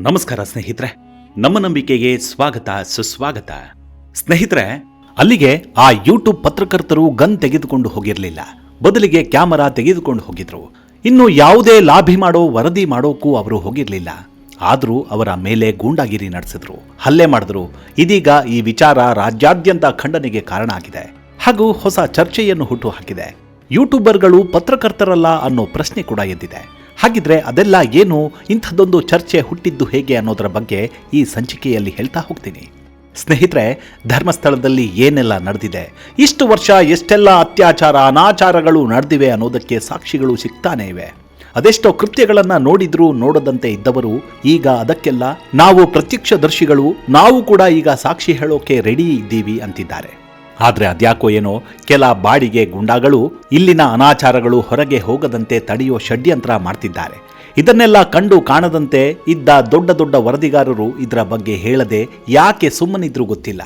ನಮಸ್ಕಾರ ಸ್ನೇಹಿತರೆ. ನಮ್ಮ ನಂಬಿಕೆಗೆ ಸ್ವಾಗತ, ಸುಸ್ವಾಗತ. ಸ್ನೇಹಿತರೆ, ಅಲ್ಲಿಗೆ ಆ ಯೂಟ್ಯೂಬ್ ಪತ್ರಕರ್ತರು ಗನ್ ತೆಗೆದುಕೊಂಡು ಹೋಗಿರಲಿಲ್ಲ. ಬದಲಿಗೆ ಕ್ಯಾಮರಾ ತೆಗೆದುಕೊಂಡು ಹೋಗಿದ್ರು. ಇನ್ನು ಯಾವುದೇ ಲಾಭಿ ಮಾಡೋ, ವರದಿ ಮಾಡೋಕ್ಕೂ ಅವರು ಹೋಗಿರಲಿಲ್ಲ. ಆದರೂ ಅವರ ಮೇಲೆ ಗೂಂಡಾಗಿರಿ ನಡೆಸಿದ್ರು. ಹಲ್ಲೆ ಮಾಡಿದ್ರು. ಇದೀಗ ಈ ವಿಚಾರ ರಾಜ್ಯಾದ್ಯಂತ ಖಂಡನೆಗೆ ಕಾರಣ ಆಗಿದೆ. ಹಾಗೂ ಹೊಸ ಚರ್ಚೆಯನ್ನು ಹುಟ್ಟು ಹಾಕಿದೆ. ಯೂಟ್ಯೂಬರ್ಗಳು ಪತ್ರಕರ್ತರಲ್ಲ ಅನ್ನೋ ಪ್ರಶ್ನೆ ಕೂಡ ಎದ್ದಿದೆ. ಹಾಗಿದ್ರೆ ಅದೆಲ್ಲ ಏನು ಇಂಥದ್ದೊಂದು ಚರ್ಚೆ ಹುಟ್ಟಿದ್ದು ಹೇಗೆ ಅನ್ನೋದರ ಬಗ್ಗೆ ಈ ಸಂಚಿಕೆಯಲ್ಲಿ ಹೇಳ್ತಾ ಹೋಗ್ತೀನಿ. ಸ್ನೇಹಿತರೆ, ಧರ್ಮಸ್ಥಳದಲ್ಲಿ ಏನೆಲ್ಲ ನಡೆದಿದೆ? ಇಷ್ಟು ವರ್ಷ ಎಷ್ಟೆಲ್ಲ ಅತ್ಯಾಚಾರ, ಅನಾಚಾರಗಳು ನಡೆದಿವೆ ಅನ್ನೋದಕ್ಕೆ ಸಾಕ್ಷಿಗಳು ಸಿಗ್ತಾನೇ ಇವೆ. ಅದೆಷ್ಟೋ ಕೃತ್ಯಗಳನ್ನು ನೋಡಿದ್ರೂ ನೋಡದಂತೆ ಇದ್ದವರು ಈಗ ಅದಕ್ಕೆಲ್ಲ ನಾವು ಪ್ರತ್ಯಕ್ಷದರ್ಶಿಗಳು, ನಾವು ಕೂಡ ಈಗ ಸಾಕ್ಷಿ ಹೇಳೋಕೆ ರೆಡಿ ಇದ್ದೀವಿ ಅಂತಿದ್ದಾರೆ. ಆದ್ರೆ ಅದ್ಯಾಕೋ ಏನೋ ಕೆಲ ಬಾಡಿಗೆ ಗುಂಡಾಗಳು ಇಲ್ಲಿನ ಅನಾಚಾರಗಳು ಹೊರಗೆ ಹೋಗದಂತೆ ತಡೆಯೋ ಷಡ್ಯಂತ್ರ ಮಾಡ್ತಿದ್ದಾರೆ. ಇದನ್ನೆಲ್ಲ ಕಂಡು ಕಾಣದಂತೆ ಇದ್ದ ದೊಡ್ಡ ದೊಡ್ಡ ವರದಿಗಾರರು ಇದರ ಬಗ್ಗೆ ಹೇಳದೆ ಯಾಕೆ ಸುಮ್ಮನಿದ್ರು ಗೊತ್ತಿಲ್ಲ.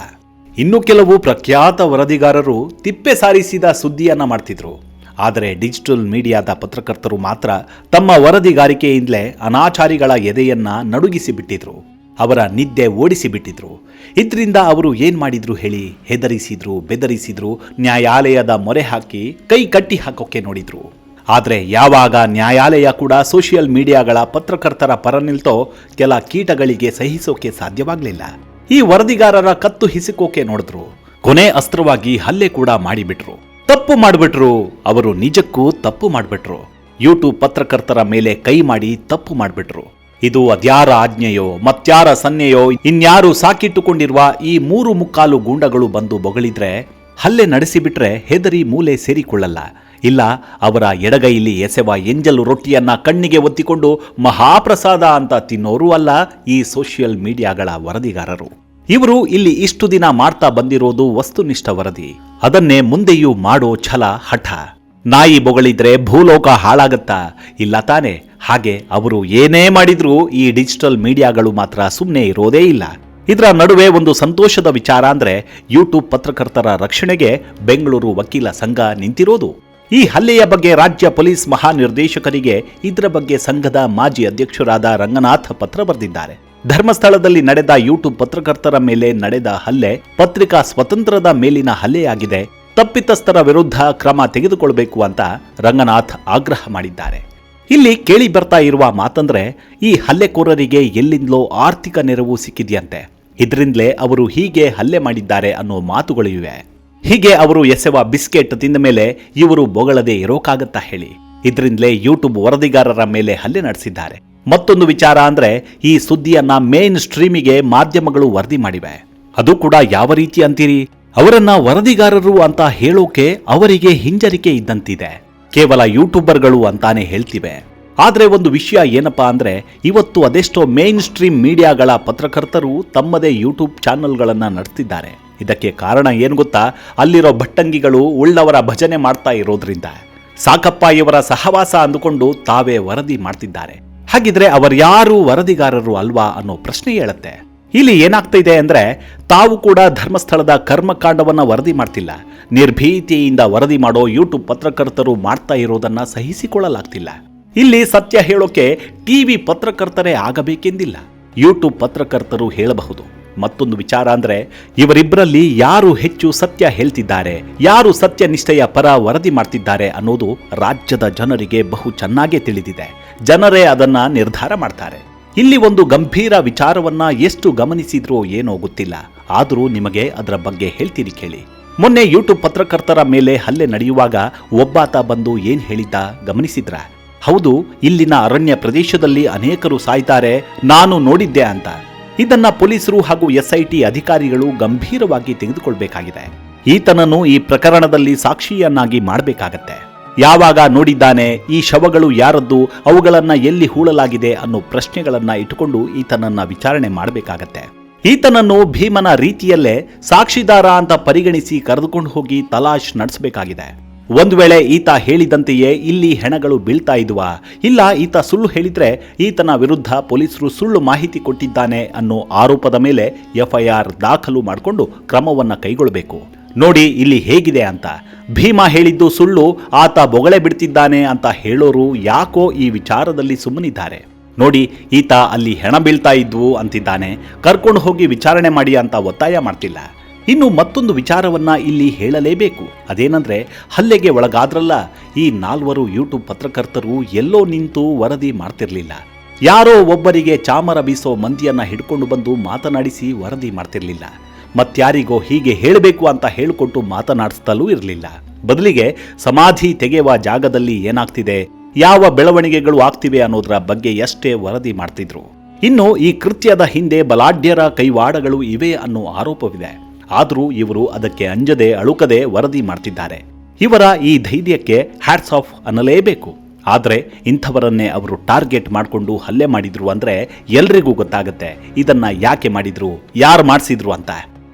ಇನ್ನು ಕೆಲವು ಪ್ರಖ್ಯಾತ ವರದಿಗಾರರು ತಿಪ್ಪೆ ಸಾರಿಸಿದ ಸುದ್ದಿಯನ್ನ ಮಾಡ್ತಿದ್ರು. ಆದರೆ ಡಿಜಿಟಲ್ ಮೀಡಿಯಾದ ಪತ್ರಕರ್ತರು ಮಾತ್ರ ತಮ್ಮ ವರದಿಗಾರಿಕೆಯಿಂದಲೇ ಅನಾಚಾರಿಗಳ ಎದೆಯನ್ನ ನಡುಗಿಸಿ ಬಿಟ್ಟಿದ್ರು ಅವರ ನಿದ್ದೆ ಓಡಿಸಿಬಿಟ್ಟಿದ್ರು. ಇದರಿಂದ ಅವರು ಏನ್ ಮಾಡಿದ್ರು ಹೇಳಿ? ಹೆದರಿಸಿದ್ರು, ಬೆದರಿಸಿದ್ರು, ನ್ಯಾಯಾಲಯದ ಮೊರೆ ಹಾಕಿ ಕೈ ಕಟ್ಟಿ ಹಾಕೋಕೆ ನೋಡಿದ್ರು. ಆದರೆ ಯಾವಾಗ ನ್ಯಾಯಾಲಯ ಕೂಡ ಸೋಷಿಯಲ್ ಮೀಡಿಯಾಗಳ ಪತ್ರಕರ್ತರ ಪರ ನಿಲ್ತೋ ಕೆಲ ಕೀಟಗಳಿಗೆ ಸಹಿಸೋಕೆ ಸಾಧ್ಯವಾಗಲಿಲ್ಲ. ಈ ವರದಿಗಾರರ ಕತ್ತು ಹಿಸುಕೋಕೆ ನೋಡಿದ್ರು. ಕೊನೆ ಅಸ್ತ್ರವಾಗಿ ಹಲ್ಲೆ ಕೂಡ ಮಾಡಿಬಿಟ್ರು. ತಪ್ಪು ಮಾಡಿಬಿಟ್ರು. ಅವರು ನಿಜಕ್ಕೂ ತಪ್ಪು ಮಾಡಿಬಿಟ್ರು. ಯೂಟ್ಯೂಬ್ ಪತ್ರಕರ್ತರ ಮೇಲೆ ಕೈ ಮಾಡಿ ತಪ್ಪು ಮಾಡಿಬಿಟ್ರು. ಇದು ಅದ್ಯಾರ ಆಜ್ಞೆಯೋ, ಮತ್ಯಾರ ಸನ್ನೆಯೋ, ಇನ್ಯಾರು ಸಾಕಿಟ್ಟುಕೊಂಡಿರುವ ಈ ಮೂರು ಮುಕ್ಕಾಲು ಗೂಂಡಗಳು ಬಂದು ಬೊಗಳಿದ್ರೆ, ಹಲ್ಲೆ ನಡೆಸಿಬಿಟ್ರೆ ಹೆದರಿ ಮೂಲೆ ಸೇರಿಕೊಳ್ಳಲ್ಲ. ಇಲ್ಲ, ಅವರ ಎಡಗೈಲಿ ಎಸೆವ ಎಂಜಲು ರೊಟ್ಟಿಯನ್ನ ಕಣ್ಣಿಗೆ ಒತ್ತಿಕೊಂಡು ಮಹಾಪ್ರಸಾದ ಅಂತ ತಿನ್ನೋರು ಅಲ್ಲ ಈ ಸೋಷಿಯಲ್ ಮೀಡಿಯಾಗಳ ವರದಿಗಾರರು. ಇವರು ಇಲ್ಲಿ ಇಷ್ಟು ದಿನ ಮಾಡ್ತಾ ಬಂದಿರೋದು ವಸ್ತುನಿಷ್ಠ ವರದಿ. ಅದನ್ನೇ ಮುಂದೆಯೂ ಮಾಡೋ ಛಲ ಹಠ. ನಾಯಿ ಬೊಗಳಿದ್ರೆ ಭೂಲೋಕ ಹಾಳಾಗತ್ತಾ? ಇಲ್ಲ ತಾನೆ. ಹಾಗೆ ಅವರು ಏನೇ ಮಾಡಿದ್ರೂ ಈ ಡಿಜಿಟಲ್ ಮೀಡಿಯಾಗಳು ಮಾತ್ರ ಸುಮ್ಮನೆ ಇರೋದೇ ಇಲ್ಲ. ಇದರ ನಡುವೆ ಒಂದು ಸಂತೋಷದ ವಿಚಾರ ಅಂದ್ರೆ ಯೂಟ್ಯೂಬ್ ಪತ್ರಕರ್ತರ ರಕ್ಷಣೆಗೆ ಬೆಂಗಳೂರು ವಕೀಲ ಸಂಘ ನಿಂತಿರೋದು. ಈ ಹಲ್ಲೆಯ ಬಗ್ಗೆ ರಾಜ್ಯ ಪೊಲೀಸ್ ಮಹಾನಿರ್ದೇಶಕರಿಗೆ ಇದರ ಬಗ್ಗೆ ಸಂಘದ ಮಾಜಿ ಅಧ್ಯಕ್ಷರಾದ ರಂಗನಾಥ್ ಪತ್ರ ಬರೆದಿದ್ದಾರೆ. ಧರ್ಮಸ್ಥಳದಲ್ಲಿ ನಡೆದ ಯೂಟ್ಯೂಬ್ ಪತ್ರಕರ್ತರ ಮೇಲೆ ನಡೆದ ಹಲ್ಲೆ ಪತ್ರಿಕಾ ಸ್ವತಂತ್ರದ ಮೇಲಿನ ಹಲ್ಲೆಯಾಗಿದೆ. ತಪ್ಪಿತಸ್ಥರ ವಿರುದ್ಧ ಕ್ರಮ ತೆಗೆದುಕೊಳ್ಳಬೇಕು ಅಂತ ರಂಗನಾಥ್ ಆಗ್ರಹ ಮಾಡಿದ್ದಾರೆ. ಇಲ್ಲಿ ಕೇಳಿ ಬರ್ತಾ ಇರುವ ಮಾತಂದ್ರೆ, ಈ ಹಲ್ಲೆಕೋರರಿಗೆ ಎಲ್ಲಿಂದಲೋ ಆರ್ಥಿಕ ನೆರವು ಸಿಕ್ಕಿದೆಯಂತೆ. ಇದರಿಂದಲೇ ಅವರು ಹೀಗೆ ಹಲ್ಲೆ ಮಾಡಿದ್ದಾರೆ ಅನ್ನೋ ಮಾತುಗಳು ಇವೆ. ಹೀಗೆ ಅವರು ಎಸೆವ ಬಿಸ್ಕೆಟ್ ತಿಂದ ಮೇಲೆ ಇವರು ಬೊಗಳದೆ ಇರೋಕಾಗತ್ತಾ ಹೇಳಿ. ಇದರಿಂದಲೇ ಯೂಟ್ಯೂಬ್ ವರದಿಗಾರರ ಮೇಲೆ ಹಲ್ಲೆ ನಡೆಸಿದ್ದಾರೆ. ಮತ್ತೊಂದು ವಿಚಾರ ಅಂದ್ರೆ, ಈ ಸುದ್ದಿಯನ್ನ ಮೇನ್ ಸ್ಟ್ರೀಮಿಗೆ ಮಾಧ್ಯಮಗಳು ವರದಿ ಮಾಡಿವೆ. ಅದು ಕೂಡ ಯಾವ ರೀತಿ ಅಂತೀರಿ? ಅವರನ್ನ ವರದಿಗಾರರು ಅಂತ ಹೇಳೋಕೆ ಅವರಿಗೆ ಹಿಂಜರಿಕೆ ಇದ್ದಂತಿದೆ. ಕೇವಲ ಯೂಟ್ಯೂಬರ್ಗಳು ಅಂತಾನೆ ಹೇಳ್ತಿವೆ. ಆದರೆ ಒಂದು ವಿಷಯ ಏನಪ್ಪಾ ಅಂದರೆ, ಇವತ್ತು ಅದೆಷ್ಟೋ ಮೇನ್ ಸ್ಟ್ರೀಮ್ ಮೀಡಿಯಾಗಳ ಪತ್ರಕರ್ತರು ತಮ್ಮದೇ ಯೂಟ್ಯೂಬ್ ಚಾನಲ್ಗಳನ್ನು ನಡೆಸ್ತಿದ್ದಾರೆ ಇದಕ್ಕೆ ಕಾರಣ ಏನು ಗೊತ್ತಾ? ಅಲ್ಲಿರೋ ಭಟ್ಟಂಗಿಗಳು ಉಳ್ಳವರ ಭಜನೆ ಮಾಡ್ತಾ ಇರೋದ್ರಿಂದ. ಸಾಕಪ್ಪ ಇವರ ಸಹವಾಸ ಅಂದುಕೊಂಡು ತಾವೇ ವರದಿ ಮಾಡ್ತಿದ್ದಾರೆ. ಹಾಗಿದ್ರೆ ಅವರ್ಯಾರು ವರದಿಗಾರರು ಅಲ್ವಾ ಅನ್ನೋ ಪ್ರಶ್ನೆ ಹೇಳುತ್ತೆ ಇಲ್ಲಿ ಏನಾಗ್ತಾ ಇದೆ ಅಂದ್ರೆ ತಾವು ಕೂಡ ಧರ್ಮಸ್ಥಳದ ಕರ್ಮಕಾಂಡವನ್ನ ವರದಿ ಮಾಡ್ತಿಲ್ಲ. ನಿರ್ಭೀತಿಯಿಂದ ವರದಿ ಮಾಡೋ ಯೂಟ್ಯೂಬ್ ಪತ್ರಕರ್ತರು ಮಾಡ್ತಾ ಇರೋದನ್ನ ಸಹಿಸಿಕೊಳ್ಳಲಾಗ್ತಿಲ್ಲ. ಇಲ್ಲಿ ಸತ್ಯ ಹೇಳೋಕೆ ಟಿವಿ ಪತ್ರಕರ್ತರೇ ಆಗಬೇಕೆಂದಿಲ್ಲ. ಯೂಟ್ಯೂಬ್ ಪತ್ರಕರ್ತರು ಹೇಳಬಹುದು. ಮತ್ತೊಂದು ವಿಚಾರ ಅಂದ್ರೆ ಇವರಿಬ್ಬರಲ್ಲಿ ಯಾರು ಹೆಚ್ಚು ಸತ್ಯ ಹೇಳ್ತಿದ್ದಾರೆ, ಯಾರು ಸತ್ಯ ನಿಷ್ಠೆಯ ಪರ ವರದಿ ಮಾಡ್ತಿದ್ದಾರೆ ಅನ್ನೋದು ರಾಜ್ಯದ ಜನರಿಗೆ ಬಹು ಚೆನ್ನಾಗೇ ತಿಳಿದಿದೆ. ಜನರೇ ಅದನ್ನ ನಿರ್ಧಾರ ಮಾಡ್ತಾರೆ. ಇಲ್ಲಿ ಒಂದು ಗಂಭೀರ ವಿಚಾರವನ್ನ ಎಷ್ಟು ಗಮನಿಸಿದ್ರೋ ಏನೋ ಗೊತ್ತಿಲ್ಲ. ಆದರೂ ನಿಮಗೆ ಅದರ ಬಗ್ಗೆ ಹೇಳ್ತೀನಿ ಕೇಳಿ. ಮೊನ್ನೆ ಯೂಟ್ಯೂಬ್ ಪತ್ರಕರ್ತರ ಮೇಲೆ ಹಲ್ಲೆ ನಡೆಯುವಾಗ ಒಬ್ಬಾತ ಬಂದು ಏನ್ ಹೇಳಿದ್ದ ಗಮನಿಸಿದ್ರ? ಹೌದು, ಇಲ್ಲಿನ ಅರಣ್ಯ ಪ್ರದೇಶದಲ್ಲಿ ಅನೇಕರು ಸಾಯ್ತಾರೆ, ನಾನು ನೋಡಿದ್ದೆ ಅಂತ. ಇದನ್ನ ಪೊಲೀಸರು ಹಾಗೂ ಎಸ್ಐಟಿ ಅಧಿಕಾರಿಗಳು ಗಂಭೀರವಾಗಿ ತೆಗೆದುಕೊಳ್ಬೇಕಾಗಿದೆ. ಈತನನ್ನು ಈ ಪ್ರಕರಣದಲ್ಲಿ ಸಾಕ್ಷಿಯನ್ನಾಗಿ ಮಾಡಬೇಕಾಗತ್ತೆ. ಯಾವಾಗ ನೋಡಿದ್ದಾನೆ ಈ ಶವಗಳು ಯಾರದ್ದು, ಅವುಗಳನ್ನು ಎಲ್ಲಿ ಹೂಳಲಾಗಿದೆ ಅನ್ನೋ ಪ್ರಶ್ನೆಗಳನ್ನು ಇಟ್ಟುಕೊಂಡು ಈತನನ್ನ ವಿಚಾರಣೆ ಮಾಡಬೇಕಾಗತ್ತೆ. ಈತನನ್ನು ಭೀಮನ ರೀತಿಯಲ್ಲೇ ಸಾಕ್ಷಿದಾರ ಅಂತ ಪರಿಗಣಿಸಿ ಕರೆದುಕೊಂಡು ಹೋಗಿ ತಲಾಶ್ ನಡೆಸಬೇಕಾಗಿದೆ. ಒಂದು ವೇಳೆ ಈತ ಹೇಳಿದಂತೆಯೇ ಇಲ್ಲಿ ಹೆಣಗಳು ಬೀಳ್ತಾ ಇದ್ವಾ, ಇಲ್ಲ ಈತ ಸುಳ್ಳು ಹೇಳಿದ್ರೆ ಈತನ ವಿರುದ್ಧ ಪೊಲೀಸರು ಸುಳ್ಳು ಮಾಹಿತಿ ಕೊಟ್ಟಿದ್ದಾನೆ ಅನ್ನೋ ಆರೋಪದ ಮೇಲೆ ಎಫ್ಐಆರ್ ದಾಖಲು ಮಾಡಿಕೊಂಡು ಕ್ರಮವನ್ನ ಕೈಗೊಳ್ಳಬೇಕು. ನೋಡಿ ಇಲ್ಲಿ ಹೇಗಿದೆ ಅಂತ. ಭೀಮ ಹೇಳಿದ್ದು ಸುಳ್ಳು, ಆತ ಬೊಗಳೆ ಬಿಡ್ತಿದ್ದಾನೆ ಅಂತ ಹೇಳೋರು ಯಾಕೋ ಈ ವಿಚಾರದಲ್ಲಿ ಸುಮ್ಮನಿದ್ದಾರೆ. ನೋಡಿ, ಈತ ಅಲ್ಲಿ ಹೆಣ ಬೀಳ್ತಾ ಇದ್ವು ಅಂತಿದ್ದಾನೆ. ಕರ್ಕೊಂಡು ಹೋಗಿ ವಿಚಾರಣೆ ಮಾಡಿ ಅಂತ ಒತ್ತಾಯ ಮಾಡ್ತಿಲ್ಲ. ಇನ್ನು ಮತ್ತೊಂದು ವಿಚಾರವನ್ನ ಇಲ್ಲಿ ಹೇಳಲೇಬೇಕು. ಅದೇನಂದ್ರೆ, ಹಲ್ಲೆಗೆ ಒಳಗಾದ್ರಲ್ಲ, ಈ ನಾಲ್ವರು ಯೂಟ್ಯೂಬ್ ಪತ್ರಕರ್ತರು ಎಲ್ಲೋ ನಿಂತು ವರದಿ ಮಾಡ್ತಿರ್ಲಿಲ್ಲ. ಯಾರೋ ಒಬ್ಬರಿಗೆ ಚಾಮರ ಬೀಸೋ ಮಂದಿಯನ್ನ ಹಿಡ್ಕೊಂಡು ಬಂದು ಮಾತನಾಡಿಸಿ ವರದಿ ಮಾಡ್ತಿರ್ಲಿಲ್ಲ. ಮತ್ಯಾರಿಗೋ ಹೀಗೆ ಹೇಳಬೇಕು ಅಂತ ಹೇಳಿಕೊಟ್ಟು ಮಾತನಾಡಿಸ್ತಲೂ ಇರಲಿಲ್ಲ. ಬದಲಿಗೆ ಸಮಾಧಿ ತೆಗೆಯುವ ಜಾಗದಲ್ಲಿ ಏನಾಗ್ತಿದೆ, ಯಾವ ಬೆಳವಣಿಗೆಗಳು ಆಗ್ತಿವೆ ಅನ್ನೋದರ ಬಗ್ಗೆ ಎಷ್ಟೇ ವರದಿ ಮಾಡ್ತಿದ್ರು. ಇನ್ನು ಈ ಕೃತ್ಯದ ಹಿಂದೆ ಬಲಾಢ್ಯರ ಕೈವಾಡಗಳು ಇವೆ ಅನ್ನೋ ಆರೋಪವಿದೆ. ಆದರೂ ಇವರು ಅದಕ್ಕೆ ಅಂಜದೆ ಅಳುಕದೆ ವರದಿ ಮಾಡ್ತಿದ್ದಾರೆ. ಇವರ ಈ ಧೈರ್ಯಕ್ಕೆ ಹ್ಯಾಟ್ಸ್ ಆಫ್ ಅನ್ನಲೇಬೇಕು. ಆದರೆ ಇಂಥವರನ್ನೇ ಅವರು ಟಾರ್ಗೆಟ್ ಮಾಡಿಕೊಂಡು ಹಲ್ಲೆ ಮಾಡಿದ್ರು ಅಂದ್ರೆ ಎಲ್ರಿಗೂ ಗೊತ್ತಾಗುತ್ತೆ, ಇದನ್ನ ಯಾಕೆ ಮಾಡಿದ್ರು, ಯಾರು ಮಾಡಿಸಿದ್ರು ಅಂತ.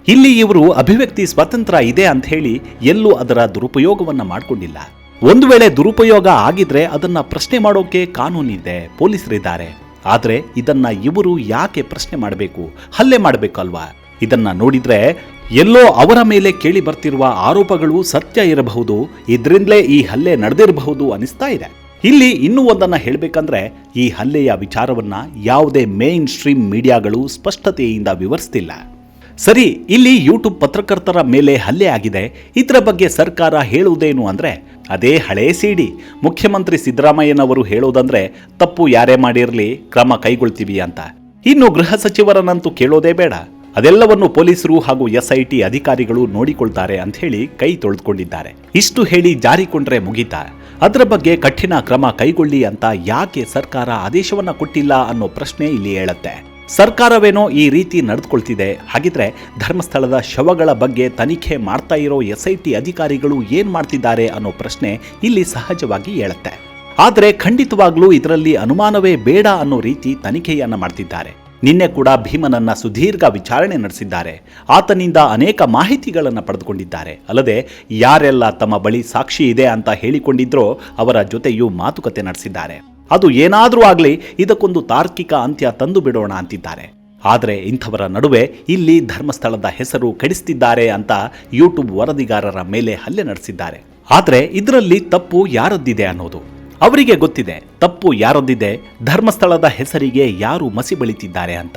ಇಲ್ಲಿ ಇವರು ಅಭಿವ್ಯಕ್ತಿ ಸ್ವಾತಂತ್ರ್ಯ ಇದೆ ಅಂತ ಹೇಳಿ ಎಲ್ಲೂ ಅದರ ದುರುಪಯೋಗವನ್ನ ಮಾಡಿಕೊಂಡಿಲ್ಲ. ಒಂದು ವೇಳೆ ದುರುಪಯೋಗ ಆಗಿದ್ರೆ ಅದನ್ನ ಪ್ರಶ್ನೆ ಮಾಡೋಕೆ ಕಾನೂನಿದೆ, ಪೊಲೀಸರಿದ್ದಾರೆ. ಆದ್ರೆ ಇದನ್ನ ಇವರು ಯಾಕೆ ಪ್ರಶ್ನೆ ಮಾಡಬೇಕು, ಹಲ್ಲೆ ಮಾಡಬೇಕಲ್ವಾ? ಇದನ್ನ ನೋಡಿದ್ರೆ ಎಲ್ಲೋ ಅವರ ಮೇಲೆ ಕೇಳಿ ಬರ್ತಿರುವ ಆರೋಪಗಳು ಸತ್ಯ ಇರಬಹುದು, ಇದರಿಂದಲೇ ಈ ಹಲ್ಲೆ ನಡೆದಿರಬಹುದು ಅನಿಸ್ತಾ ಇದೆ. ಇಲ್ಲಿ ಇನ್ನೂ ಒಂದನ್ನು ಹೇಳಬೇಕಂದ್ರೆ, ಈ ಹಲ್ಲೆಯ ವಿಚಾರವನ್ನ ಯಾವುದೇ ಮೇನ್ ಸ್ಟ್ರೀಮ್ ಮೀಡಿಯಾಗಳು ಸ್ಪಷ್ಟತೆಯಿಂದ ವಿವರಿಸ್ತಿಲ್ಲ. ಸರಿ, ಇಲ್ಲಿ ಯೂಟ್ಯೂಬ್ ಪತ್ರಕರ್ತರ ಮೇಲೆ ಹಲ್ಲೆ ಆಗಿದೆ. ಇದರ ಬಗ್ಗೆ ಸರ್ಕಾರ ಹೇಳುವುದೇನು ಅಂದ್ರೆ, ಅದೇ ಹಳೇ ಸಿಡಿ ಮುಖ್ಯಮಂತ್ರಿ ಸಿದ್ದರಾಮಯ್ಯನವರು ಹೇಳೋದಂದ್ರೆ ತಪ್ಪು ಯಾರೇ ಮಾಡಿರಲಿ, ಕ್ರಮ ಕೈಗೊಳ್ತೀವಿ ಅಂತ. ಇನ್ನು ಗೃಹ ಸಚಿವರನ್ನಂತೂ ಕೇಳೋದೇ ಬೇಡ. ಅದೆಲ್ಲವನ್ನು ಪೊಲೀಸರು ಹಾಗೂ ಎಸ್ಐಟಿ ಅಧಿಕಾರಿಗಳು ನೋಡಿಕೊಳ್ತಾರೆ ಅಂತ ಹೇಳಿ ಕೈ ತೊಳೆದುಕೊಂಡಿದ್ದಾರೆ. ಇಷ್ಟು ಹೇಳಿ ಜಾರಿಕೊಂಡ್ರೆ ಮುಗಿತಾ. ಅದರ ಬಗ್ಗೆ ಕಠಿಣ ಕ್ರಮ ಕೈಗೊಳ್ಳಿ ಅಂತ ಯಾಕೆ ಸರ್ಕಾರ ಆದೇಶವನ್ನ ಕೊಟ್ಟಿಲ್ಲ ಅನ್ನೋ ಪ್ರಶ್ನೆ ಇಲ್ಲಿ ಹೇಳುತ್ತೆ ಸರ್ಕಾರವೇನೋ ಈ ರೀತಿ ನಡೆದುಕೊಳ್ತಿದೆ. ಹಾಗಿದ್ರೆ ಧರ್ಮಸ್ಥಳದ ಶವಗಳ ಬಗ್ಗೆ ತನಿಖೆ ಮಾಡ್ತಾ ಇರೋ ಎಸ್ಐಟಿ ಅಧಿಕಾರಿಗಳು ಏನ್ ಮಾಡ್ತಿದ್ದಾರೆ ಅನ್ನೋ ಪ್ರಶ್ನೆ ಇಲ್ಲಿ ಸಹಜವಾಗಿ ಹೇಳುತ್ತೆ ಆದರೆ ಖಂಡಿತವಾಗ್ಲೂ ಇದರಲ್ಲಿ ಅನುಮಾನವೇ ಬೇಡ ಅನ್ನೋ ರೀತಿ ತನಿಖೆಯನ್ನ ಮಾಡ್ತಿದ್ದಾರೆ. ನಿನ್ನೆ ಕೂಡ ಭೀಮನನ್ನ ಸುದೀರ್ಘ ವಿಚಾರಣೆ ನಡೆಸಿದ್ದಾರೆ. ಆತನಿಂದ ಅನೇಕ ಮಾಹಿತಿಗಳನ್ನು ಪಡೆದುಕೊಂಡಿದ್ದಾರೆ. ಅಲ್ಲದೆ ಯಾರೆಲ್ಲ ತಮ್ಮ ಬಳಿ ಸಾಕ್ಷಿ ಇದೆ ಅಂತ ಹೇಳಿಕೊಂಡಿದ್ರೋ ಅವರ ಜೊತೆಯೂ ಮಾತುಕತೆ ನಡೆಸಿದ್ದಾರೆ. ಅದು ಏನಾದರೂ ಆಗಲಿ ಇದಕ್ಕೊಂದು ತಾರ್ಕಿಕ ಅಂತ್ಯ ತಂದು ಬಿಡೋಣ ಅಂತಿದ್ದಾರೆ. ಆದರೆ ಇಂಥವರ ನಡುವೆ ಇಲ್ಲಿ ಧರ್ಮಸ್ಥಳದ ಹೆಸರು ಕೆಡಿಸ್ತಿದ್ದಾರೆ ಅಂತ ಯೂಟ್ಯೂಬ್ ವರದಿಗಾರರ ಮೇಲೆ ಹಲ್ಲೆ ನಡೆಸಿದ್ದಾರೆ. ಆದರೆ ಇದರಲ್ಲಿ ತಪ್ಪು ಯಾರದ್ದಿದೆ ಅನ್ನೋದು. ಅವರಿಗೆ ಗೊತ್ತಿದೆ, ತಪ್ಪು ಯಾರದ್ದಿದೆ, ಧರ್ಮಸ್ಥಳದ ಹೆಸರಿಗೆ ಯಾರು ಮಸಿ ಬಳಿತಿದ್ದಾರೆ ಅಂತ.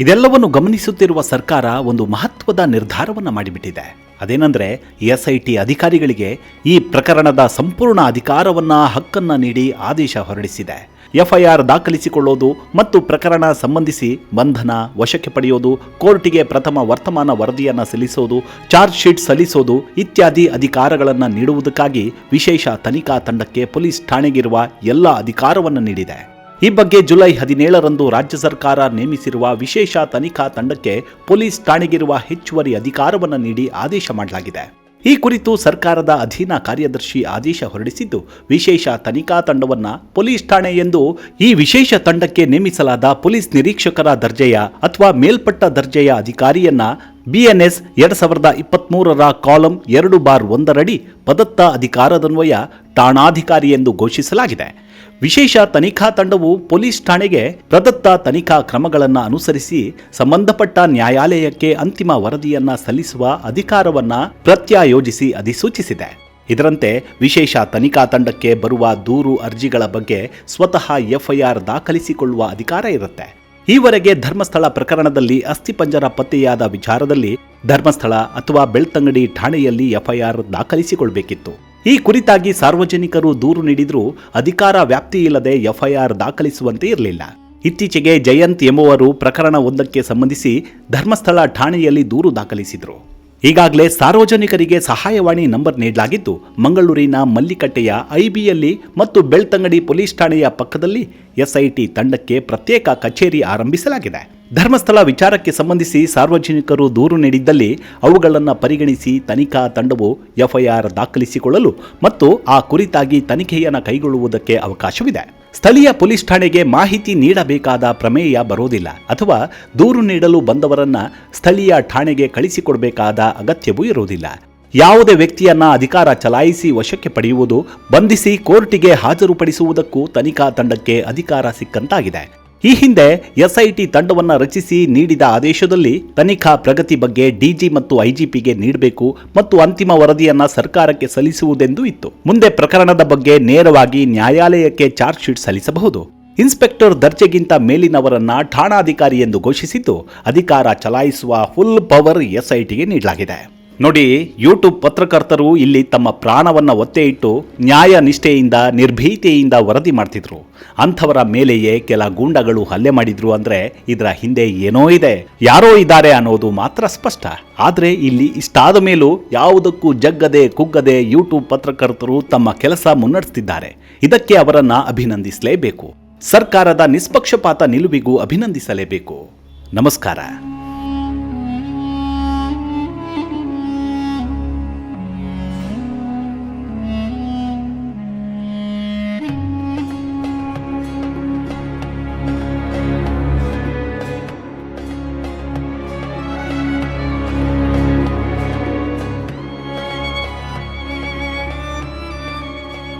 ಇದೆಲ್ಲವನ್ನು ಗಮನಿಸುತ್ತಿರುವ ಸರ್ಕಾರ ಒಂದು ಮಹತ್ವದ ನಿರ್ಧಾರವನ್ನು ಮಾಡಿಬಿಟ್ಟಿದೆ. ಅದೇನೆಂದ್ರೆ ಎಸ್ಐಟಿ ಅಧಿಕಾರಿಗಳಿಗೆ ಈ ಪ್ರಕರಣದ ಸಂಪೂರ್ಣ ಅಧಿಕಾರವನ್ನ, ಹಕ್ಕನ್ನ ನೀಡಿ ಆದೇಶ ಹೊರಡಿಸಿದೆ. ಎಫ್ಐಆರ್ ದಾಖಲಿಸಿಕೊಳ್ಳೋದು ಮತ್ತು ಪ್ರಕರಣ ಸಂಬಂಧಿಸಿ ಬಂಧನ ವಶಕ್ಕೆ ಪಡೆಯೋದು, ಕೋರ್ಟಿಗೆ ಪ್ರಥಮ ವರ್ತಮಾನ ವರದಿಯನ್ನು ಸಲ್ಲಿಸೋದು, ಚಾರ್ಜ್ ಶೀಟ್ ಸಲ್ಲಿಸೋದು ಇತ್ಯಾದಿ ಅಧಿಕಾರಗಳನ್ನು ನೀಡುವುದಕ್ಕಾಗಿ ವಿಶೇಷ ತನಿಖಾ ತಂಡಕ್ಕೆ ಪೊಲೀಸ್ ಠಾಣೆಗಿರುವ ಎಲ್ಲ ಅಧಿಕಾರವನ್ನು ನೀಡಿದೆ. ಈ ಬಗ್ಗೆ ಜುಲೈ ಹದಿನೇಳರಂದು ರಾಜ್ಯ ಸರ್ಕಾರ ನೇಮಿಸಿರುವ ವಿಶೇಷ ತನಿಖಾ ತಂಡಕ್ಕೆ ಪೊಲೀಸ್ ಠಾಣೆಗಿರುವ ಹೆಚ್ಚುವರಿ ಅಧಿಕಾರವನ್ನು ನೀಡಿ ಆದೇಶ ಮಾಡಲಾಗಿದೆ. ಈ ಕುರಿತು ಸರ್ಕಾರದ ಅಧೀನ ಕಾರ್ಯದರ್ಶಿ ಆದೇಶ ಹೊರಡಿಸಿದ್ದು, ವಿಶೇಷ ತನಿಖಾ ತಂಡವನ್ನು ಪೊಲೀಸ್ ಠಾಣೆ ಎಂದು ಈ ವಿಶೇಷ ತಂಡಕ್ಕೆ ನೇಮಿಸಲಾದ ಪೊಲೀಸ್ ನಿರೀಕ್ಷಕರ ದರ್ಜೆಯ ಅಥವಾ ಮೇಲ್ಪಟ್ಟ ದರ್ಜೆಯ ಅಧಿಕಾರಿಯನ್ನ ಬಿಎನ್ಎಸ್ ಎರಡ್ ಸಾವಿರದ ಇಪ್ಪತ್ಮೂರರ ಕಾಲಂ ಎರಡು ಬಾರ್ ಒಂದರಡಿ ಪದತ್ತ ಅಧಿಕಾರದನ್ವಯ ಠಾಣಾಧಿಕಾರಿ ಎಂದು ಘೋಷಿಸಲಾಗಿದೆ. ವಿಶೇಷ ತನಿಖಾ ತಂಡವು ಪೊಲೀಸ್ ಠಾಣೆಗೆ ಪ್ರದತ್ತ ತನಿಖಾ ಕ್ರಮಗಳನ್ನು ಅನುಸರಿಸಿ ಸಂಬಂಧಪಟ್ಟ ನ್ಯಾಯಾಲಯಕ್ಕೆ ಅಂತಿಮ ವರದಿಯನ್ನ ಸಲ್ಲಿಸುವ ಅಧಿಕಾರವನ್ನ ಪ್ರತ್ಯಾಯೋಜಿಸಿ ಅಧಿಸೂಚಿಸಿದೆ. ಇದರಂತೆ ವಿಶೇಷ ತನಿಖಾ ತಂಡಕ್ಕೆ ಬರುವ ದೂರು ಅರ್ಜಿಗಳ ಬಗ್ಗೆ ಸ್ವತಃ ಎಫ್ಐಆರ್ ದಾಖಲಿಸಿಕೊಳ್ಳುವ ಅಧಿಕಾರ ಇರುತ್ತೆ. ಈವರೆಗೆ ಧರ್ಮಸ್ಥಳ ಪ್ರಕರಣದಲ್ಲಿ ಅಸ್ಥಿಪಂಜರ ಪತ್ತೆಯಾದ ವಿಚಾರದಲ್ಲಿ ಧರ್ಮಸ್ಥಳ ಅಥವಾ ಬೆಳ್ತಂಗಡಿ ಠಾಣೆಯಲ್ಲಿ ಎಫ್ಐಆರ್ ದಾಖಲಿಸಿಕೊಳ್ಬೇಕಿತ್ತು. ಈ ಕುರಿತಾಗಿ ಸಾರ್ವಜನಿಕರು ದೂರು ನೀಡಿದರೂ ಅಧಿಕಾರ ವ್ಯಾಪ್ತಿ ಇಲ್ಲದೆ ಎಫ್ಐಆರ್ ದಾಖಲಿಸುವಂತೆ ಇರಲಿಲ್ಲ. ಇತ್ತೀಚೆಗೆ ಜಯಂತ್ ಎಂಬುವರು ಪ್ರಕರಣ ಒಂದಕ್ಕೆ ಸಂಬಂಧಿಸಿ ಧರ್ಮಸ್ಥಳ ಠಾಣೆಯಲ್ಲಿ ದೂರು ದಾಖಲಿಸಿದರು. ಈಗಾಗಲೇ ಸಾರ್ವಜನಿಕರಿಗೆ ಸಹಾಯವಾಣಿ ನಂಬರ್ ನೀಡಲಾಗಿದ್ದು, ಮಂಗಳೂರಿನ ಮಲ್ಲಿಕಟ್ಟೆಯ ಐಬಿಯಲ್ಲಿ ಮತ್ತು ಬೆಳ್ತಂಗಡಿ ಪೊಲೀಸ್ ಠಾಣೆಯ ಪಕ್ಕದಲ್ಲಿ ಎಸ್ಐಟಿ ತಂಡಕ್ಕೆ ಪ್ರತ್ಯೇಕ ಕಚೇರಿ ಆರಂಭಿಸಲಾಗಿದೆ. ಧರ್ಮಸ್ಥಳ ವಿಚಾರಕ್ಕೆ ಸಂಬಂಧಿಸಿ ಸಾರ್ವಜನಿಕರು ದೂರು ನೀಡಿದ್ದಲ್ಲಿ ಅವುಗಳನ್ನು ಪರಿಗಣಿಸಿ ತನಿಖಾ ತಂಡವು ಎಫ್ಐಆರ್ ದಾಖಲಿಸಿಕೊಳ್ಳಲು ಮತ್ತು ಆ ಕುರಿತಾಗಿ ತನಿಖೆಯನ್ನು ಕೈಗೊಳ್ಳುವುದಕ್ಕೆ ಅವಕಾಶವಿದೆ. ಸ್ಥಳೀಯ ಪೊಲೀಸ್ ಠಾಣೆಗೆ ಮಾಹಿತಿ ನೀಡಬೇಕಾದ ಪ್ರಮೇಯ ಬರೋದಿಲ್ಲ ಅಥವಾ ದೂರು ನೀಡಲು ಬಂದವರನ್ನ ಸ್ಥಳೀಯ ಠಾಣೆಗೆ ಕಳಿಸಿಕೊಡಬೇಕಾದ ಅಗತ್ಯವೂ ಇರುವುದಿಲ್ಲ ಯಾವುದೇ ವ್ಯಕ್ತಿಯನ್ನ ಅಧಿಕಾರ ಚಲಾಯಿಸಿ ವಶಕ್ಕೆ ಪಡೆಯುವುದು, ಬಂಧಿಸಿ ಕೋರ್ಟಿಗೆ ಹಾಜರುಪಡಿಸುವುದಕ್ಕೂ ತನಿಖಾ ತಂಡಕ್ಕೆ ಅಧಿಕಾರ ಸಿಕ್ಕಂತಾಗಿದೆ. ಈ ಹಿಂದೆ ಎಸ್ಐಟಿ ತಂಡವನ್ನು ರಚಿಸಿ ನೀಡಿದ ಆದೇಶದಲ್ಲಿ ತನಿಖಾ ಪ್ರಗತಿ ಬಗ್ಗೆ ಡಿಜಿ ಮತ್ತು ಐಜಿಪಿಗೆ ನೀಡಬೇಕು ಮತ್ತು ಅಂತಿಮ ವರದಿಯನ್ನ ಸರ್ಕಾರಕ್ಕೆ ಸಲ್ಲಿಸುವುದೆಂದು ಇತ್ತು. ಮುಂದೆ ಪ್ರಕರಣದ ಬಗ್ಗೆ ನೇರವಾಗಿ ನ್ಯಾಯಾಲಯಕ್ಕೆ ಚಾರ್ಜ್ ಶೀಟ್ ಸಲ್ಲಿಸಬಹುದು. ಇನ್ಸ್ಪೆಕ್ಟರ್ ದರ್ಜೆಗಿಂತ ಮೇಲಿನವರನ್ನ ಠಾಣಾಧಿಕಾರಿ ಎಂದು ಘೋಷಿಸಿದ್ದು, ಅಧಿಕಾರ ಚಲಾಯಿಸುವ ಫುಲ್ ಪವರ್ ಎಸ್ಐಟಿಗೆ ನೀಡಲಾಗಿದೆ. ನೋಡಿ ಯೂಟ್ಯೂಬ್ ಪತ್ರಕರ್ತರು ಇಲ್ಲಿ ತಮ್ಮ ಪ್ರಾಣವನ್ನು ಒತ್ತೆ ಇಟ್ಟು ನ್ಯಾಯ ನಿಷ್ಠೆಯಿಂದ, ನಿರ್ಭೀತಿಯಿಂದ ವರದಿ ಮಾಡ್ತಿದ್ರು. ಅಂಥವರ ಮೇಲೆಯೇ ಕೆಲ ಗೂಂಡಗಳು ಹಲ್ಲೆ ಮಾಡಿದ್ರು ಅಂದ್ರೆ ಇದರ ಹಿಂದೆ ಏನೋ ಇದೆ. ಯಾರೋ ಇದ್ದಾರೆ ಅನ್ನೋದು ಮಾತ್ರ ಸ್ಪಷ್ಟ. ಆದರೆ ಇಲ್ಲಿ ಇಷ್ಟಾದ ಮೇಲೂ ಯಾವುದಕ್ಕೂ ಜಗ್ಗದೆ ಕುಗ್ಗದೆ ಯೂಟ್ಯೂಬ್ ಪತ್ರಕರ್ತರು ತಮ್ಮ ಕೆಲಸ ಮುನ್ನಡೆಸ್ತಿದ್ದಾರೆ. ಇದಕ್ಕೆ ಅವರನ್ನ ಅಭಿನಂದಿಸಲೇಬೇಕು. ಸರ್ಕಾರದ ನಿಷ್ಪಕ್ಷಪಾತ ನಿಲುವಿಗೂ ಅಭಿನಂದಿಸಲೇಬೇಕು. ನಮಸ್ಕಾರ.